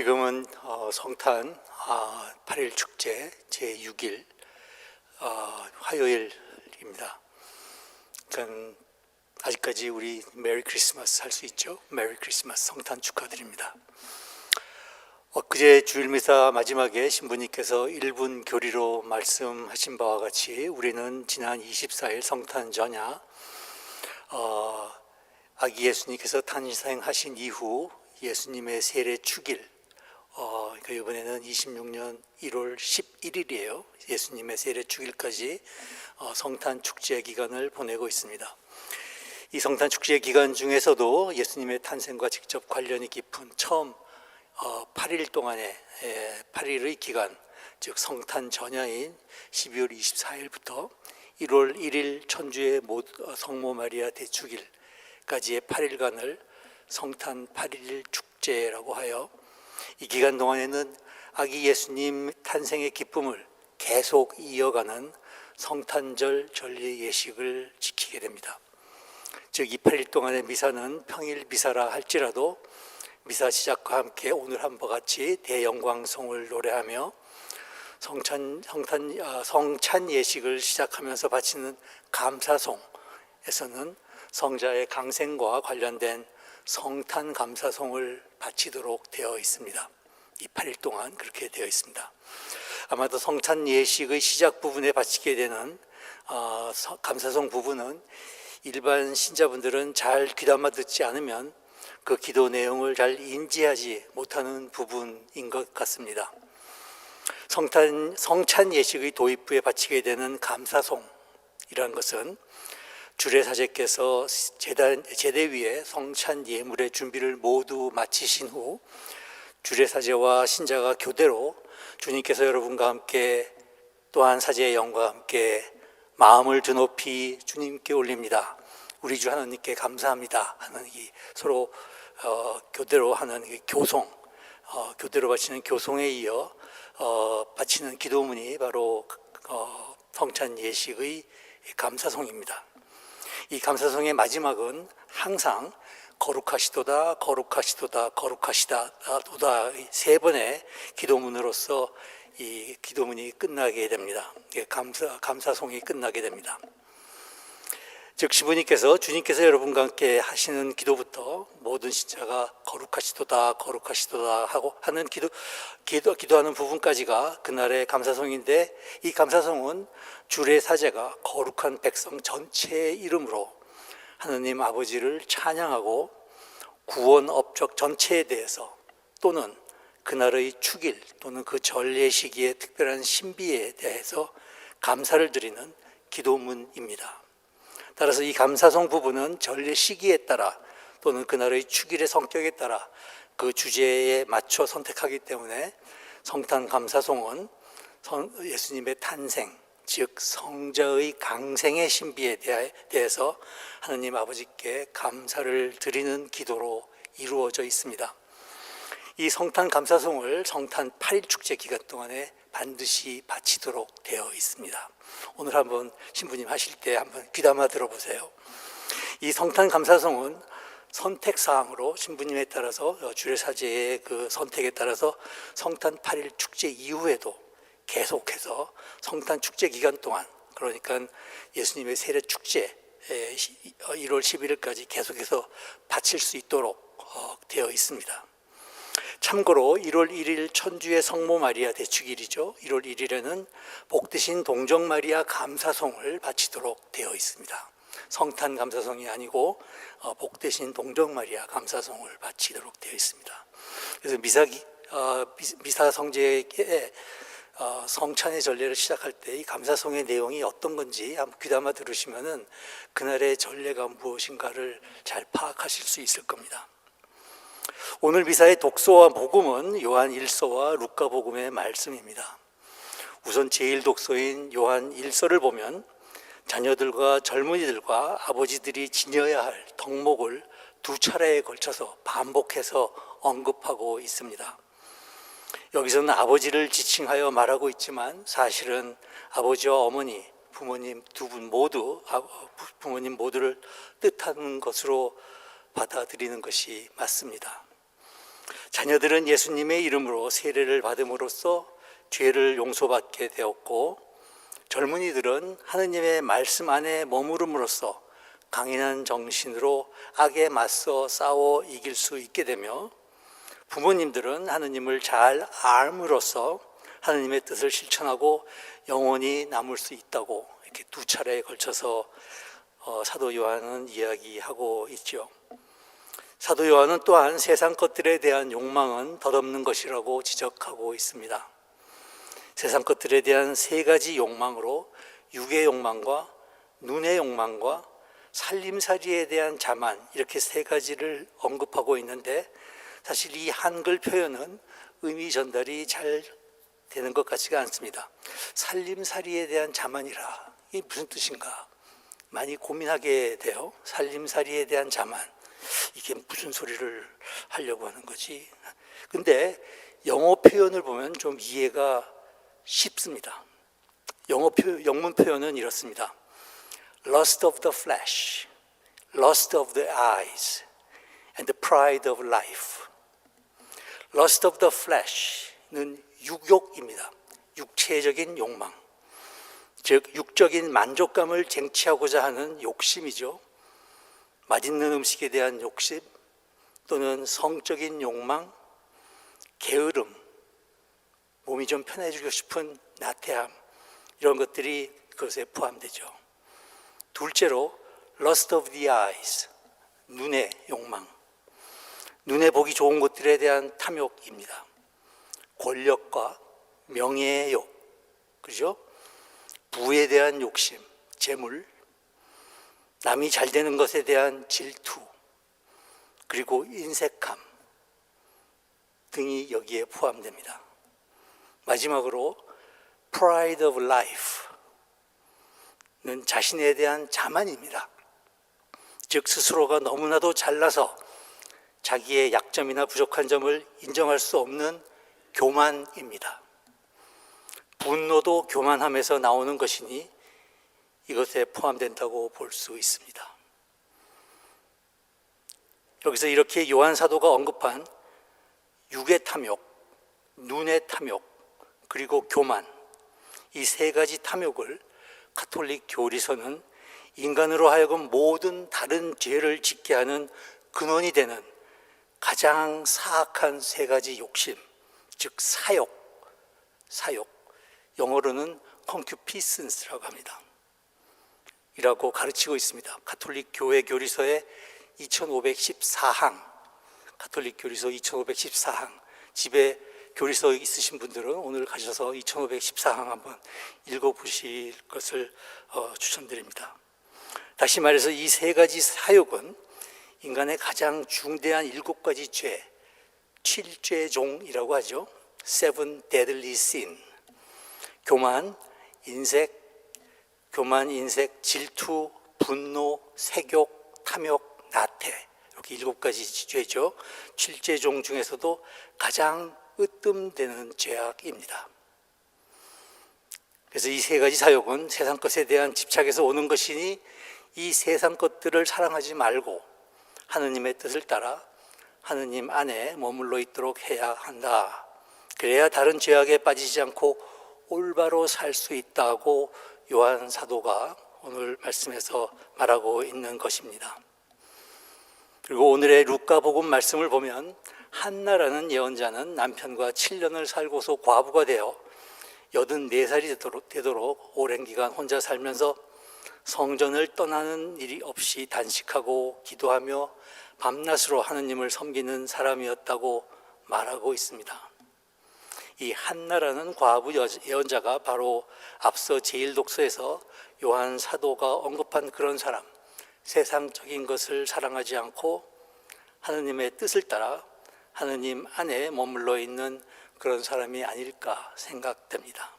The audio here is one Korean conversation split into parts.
지금은 어, 성탄 아, 8일 축제 제 6일 어, 화요일입니다. 그러니까 아직까지 우리 메리 크리스마스 할 수 있죠? 메리 크리스마스 성탄 축하드립니다. 엊그제 주일 미사 마지막에 신부님께서 1분 교리로 말씀하신 바와 같이 우리는 지난 24일 성탄 전야 어, 아기 예수님께서 탄생하신 이후 예수님의 세례 축일 어, 그러니까 이번에는 26년 1월 11일이에요. 예수님의 세례 축일까지 어, 성탄 축제 기간을 보내고 있습니다. 이 성탄 축제 기간 중에서도 예수님의 탄생과 직접 관련이 깊은 처음 어, 8일 동안의 에, 8일의 기간, 즉 성탄 전야인 12월 24일부터 1월 1일 천주의 모- 어, 성모 마리아 대축일까지의 8일간을 성탄 8일 축제라고 하여 이 기간 동안에는 아기 예수님 탄생의 기쁨을 계속 이어가는 성탄절 전리 예식을 지키게 됩니다. 즉이 8일 동안의 미사는 평일 미사라 할지라도 미사 시작과 함께 오늘 한바 같이 대영광송을 노래하며 성찬 성탄 아, 성찬 예식을 시작하면서 바치는 감사송에서는 성자의 강생과 관련된 성탄 감사송을 바치도록 되어 있습니다. 이 8일 동안 그렇게 되어 있습니다. 아마도 성찬 예식의 시작 부분에 바치게 되는 어, 서- 감사송 부분은 일반 신자분들은 잘 귀담아 듣지 않으면 그 기도 내용을 잘 인지하지 못하는 부분인 것 같습니다. 성탄, 성찬 예식의 도입부에 바치게 되는 감사송이라는 것은 주례사제께서 제단, 제대 위에 성찬 예물의 준비를 모두 마치신 후 주례사제와 신자가 교대로 주님께서 여러분과 함께 또한 사제의 영과 함께 마음을 드높이 주님께 올립니다. 우리 주 하나님께 감사합니다 하는 이 서로 어, 교대로 하는 이 교송, 어, 교대로 바치는 교송에 이어 어, 바치는 기도문이 바로 어, 성찬 예식의 감사송입니다. 이 감사송의 마지막은 항상 거룩하시도다 거룩하시도다 거룩하시다도다 세 번의 기도문으로서 이 기도문이 끝나게 됩니다. 예, 감사 감사송이 끝나게 됩니다. 즉 시부님께서 주님께서 여러분과 함께 하시는 기도부터 모든 신자가 거룩하시도다 거룩하시도다 하고 하는 기도 기도 기도하는 부분까지가 그날의 감사송인데 이 감사송은 주례 사제가 거룩한 백성 전체의 이름으로 하느님 아버지를 찬양하고 구원 업적 전체에 대해서 또는 그날의 축일 또는 그 전례 시기의 특별한 신비에 대해서 감사를 드리는 기도문입니다. 따라서 이 감사성 부분은 전례 시기에 따라 또는 그날의 축일의 성격에 따라 그 주제에 맞춰 선택하기 때문에 성탄 감사송은 성- 예수님의 탄생, 즉 성자의 강생의 신비에 대해서 하느님 아버지께 감사를 드리는 기도로 이루어져 있습니다. 이 성탄 감사송을 성탄 8일 축제 기간 동안에 반드시 바치도록 되어 있습니다. 오늘 한번 신부님 하실 때 한번 귀담아 들어보세요. 이 성탄 감사송은 선택 사항으로 신부님에 따라서 어, 주례사제의 그 선택에 따라서 성탄 8일 축제 이후에도 계속해서 성탄 축제 기간 동안 그러니까 예수님의 세례 축제 1월 11일까지 계속해서 바칠 수 있도록 어, 되어 있습니다. 참고로 1월 1일 천주의 성모 마리아 대축일이죠. 1월 1일에는 복되신 동정 마리아 감사송을 바치도록 되어 있습니다. 성탄 감사송이 아니고 어, 복되신 동정 마리아 감사송을 바치도록 되어 있습니다. 그래서 미사 어, 미사 성제에 어, 성찬의 전례를 시작할 때 이 감사송의 내용이 어떤 건지 한번 귀담아 들으시면은 그날의 전례가 무엇인가를 잘 파악하실 수 있을 겁니다. 오늘 미사의 독서와 복음은 요한 1서와 루카 복음의 말씀입니다. 우선 제일 독서인 요한 1서를 보면 자녀들과 젊은이들과 아버지들이 지녀야 할 덕목을 두 차례에 걸쳐서 반복해서 언급하고 있습니다. 여기서는 아버지를 지칭하여 말하고 있지만 사실은 아버지와 어머니, 부모님 두 분 모두 아, 부모님 모두를 뜻하는 것으로 받아들이는 것이 맞습니다. 자녀들은 예수님의 이름으로 세례를 받음으로써 죄를 용서받게 되었고 젊은이들은 하느님의 말씀 안에 머무름으로써 강인한 정신으로 악에 맞서 싸워 이길 수 있게 되며 부모님들은 하느님을 잘 알므로써 하느님의 뜻을 실천하고 영원히 남을 수 있다고 이렇게 두 차례에 걸쳐서 어, 사도 요한은 이야기하고 있죠. 사도 요한은 또한 세상 것들에 대한 욕망은 덧없는 것이라고 지적하고 있습니다. 세상 것들에 대한 세 가지 욕망으로 육의 욕망과 눈의 욕망과 살림살이에 대한 자만 이렇게 세 가지를 언급하고 있는데 사실 이 한글 표현은 의미 전달이 잘 되는 것 같지가 않습니다. 살림살이에 대한 자만이라 이게 무슨 뜻인가 많이 고민하게 돼요. 살림살이에 대한 자만 이게 무슨 소리를 하려고 하는 거지? 근데 영어 표현을 보면 좀 이해가 쉽습니다. 영어 표, 영문 표현은 이렇습니다. lust of the flesh, lust of the eyes, and the pride of life. lust of the flesh는 육욕입니다. 육체적인 욕망. 즉 육적인 만족감을 쟁취하고자 하는 욕심이죠. 맛있는 음식에 대한 욕심 또는 성적인 욕망, 게으름, 몸이 좀 편해지고 싶은 나태함 이런 것들이 그것에 포함되죠. 둘째로 lust of the eyes, 눈의 욕망. 눈에 보기 좋은 것들에 대한 탐욕입니다. 권력과 명예의 욕, 그죠? 부에 대한 욕심, 재물, 남이 잘 되는 것에 대한 질투, 그리고 인색함 등이 여기에 포함됩니다. 마지막으로 pride of life는 자신에 대한 자만입니다. 즉 스스로가 너무나도 잘나서 자기의 약점이나 부족한 점을 인정할 수 없는 교만입니다. 분노도 교만함에서 나오는 것이니 이것에 포함된다고 볼 수 있습니다. 여기서 이렇게 요한 사도가 언급한 육의 탐욕, 눈의 탐욕, 그리고 교만 이 세 가지 탐욕을 카톨릭 교리서는 인간으로 하여금 모든 다른 죄를 짓게 하는 근원이 되는 가장 사악한 세 가지 욕심, 즉 사욕, 사욕, 영어로는 concupiscence라고 합니다. 이라고 가르치고 있습니다. 가톨릭 교회 교리서의 2514항, 가톨릭 교리서 2514항, 집에 교리서 있으신 분들은 오늘 가셔서 2514항 한번 읽어보실 것을 어, 추천드립니다. 다시 말해서 이 세 가지 사욕은 인간의 가장 중대한 일곱 가지 죄, 칠죄종이라고 하죠. Seven Deadly Sin. 교만, 인색, 교만, 인색, 질투, 분노, 색욕, 탐욕, 나태. 이렇게 일곱 가지 죄죠. 칠죄종 중에서도 가장 으뜸되는 죄악입니다. 그래서 이 세 가지 사욕은 세상 것에 대한 집착에서 오는 것이니 이 세상 것들을 사랑하지 말고 하느님의 뜻을 따라 하느님 안에 머물러 있도록 해야 한다. 그래야 다른 죄악에 빠지지 않고 올바로 살 수 있다고 요한 사도가 오늘 말씀에서 말하고 있는 것입니다. 그리고 오늘의 루카 복음 말씀을 보면 한나라는 예언자는 남편과 7년을 살고서 과부가 되어 84살이 되도록, 되도록 오랜 기간 혼자 살면서 성전을 떠나는 일이 없이 단식하고 기도하며 밤낮으로 하느님을 섬기는 사람이었다고 말하고 있습니다. 이 한나라는 과부 예언자가 바로 앞서 제1독서에서 요한 사도가 언급한 그런 사람, 세상적인 것을 사랑하지 않고 하느님의 뜻을 따라 하느님 안에 머물러 있는 그런 사람이 아닐까 생각됩니다.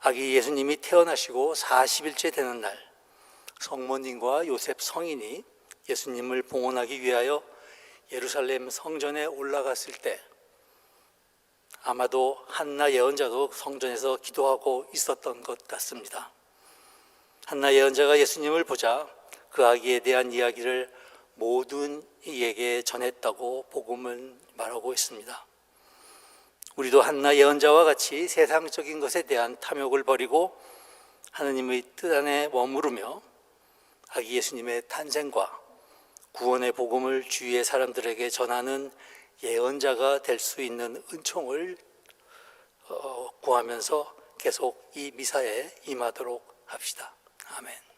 아기 예수님이 태어나시고 40일째 되는 날 성모님과 요셉 성인이 예수님을 봉헌하기 위하여 예루살렘 성전에 올라갔을 때 아마도 한나 예언자도 성전에서 기도하고 있었던 것 같습니다. 한나 예언자가 예수님을 보자 그 아기에 대한 이야기를 모든 이에게 전했다고 복음은 말하고 있습니다. 우리도 한나 예언자와 같이 세상적인 것에 대한 탐욕을 버리고 하느님의 뜻 안에 머무르며 아기 예수님의 탄생과 구원의 복음을 주위의 사람들에게 전하는 예언자가 될 수 있는 은총을 어, 구하면서 계속 이 미사에 임하도록 합시다. 아멘.